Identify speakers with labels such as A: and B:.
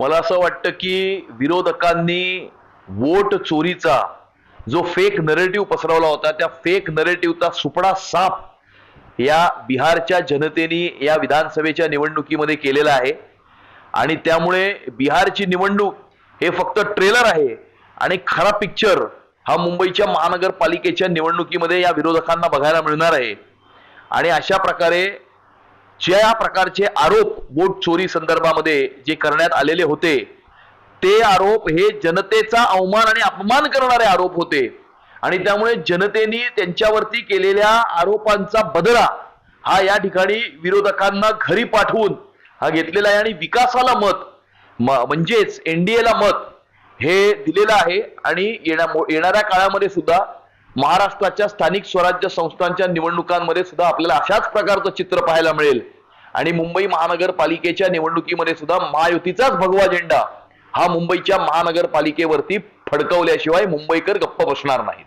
A: मला असं वाटतं की विरोधकांनी वोट चोरीचा जो फेक नरेटिव्ह पसरवला होता त्या फेक नरेटिव्हचा सुपडा साफ या बिहारच्या जनतेने या विधानसभेच्या निवडणुकीमध्ये केलेला आहे. आणि त्यामुळे बिहारची निवडणूक हे फक्त ट्रेलर आहे आणि खरा पिक्चर हा मुंबईच्या महानगरपालिकेच्या निवडणुकीमध्ये या विरोधकांना बघायला मिळणार आहे. आणि अशा प्रकारे ज्या प्रकारचे आरोप वोट चोरी संदर्भामध्ये जे करण्यात आलेले होते ते आरोप हे जनतेचा अवमान आणि अपमान करणारे आरोप होते. आणि त्यामुळे जनतेने त्यांच्यावरती केलेल्या आरोपांचा बदला हा या ठिकाणी विरोधकांना घरी पाठवून हा घेतलेला आहे. आणि विकासाला मत म- म्हणजेच एनडीएला मत हे दिलेलं आहे. आणि येणाऱ्या काळामध्ये सुद्धा महाराष्ट्राच्या स्थानिक स्वराज्य संस्थांच्या निवडणुकांमध्ये सुद्धा आपल्याला अशाच प्रकारचं चित्र पाहायला मिळेल. आणि मुंबई महानगरपालिकेच्या निवडणुकीमध्ये सुद्धा महायुतीचाच भगवा झेंडा हा मुंबईच्या महानगरपालिकेवरती फडकवल्याशिवाय मुंबईकर गप्प बसणार नाहीत.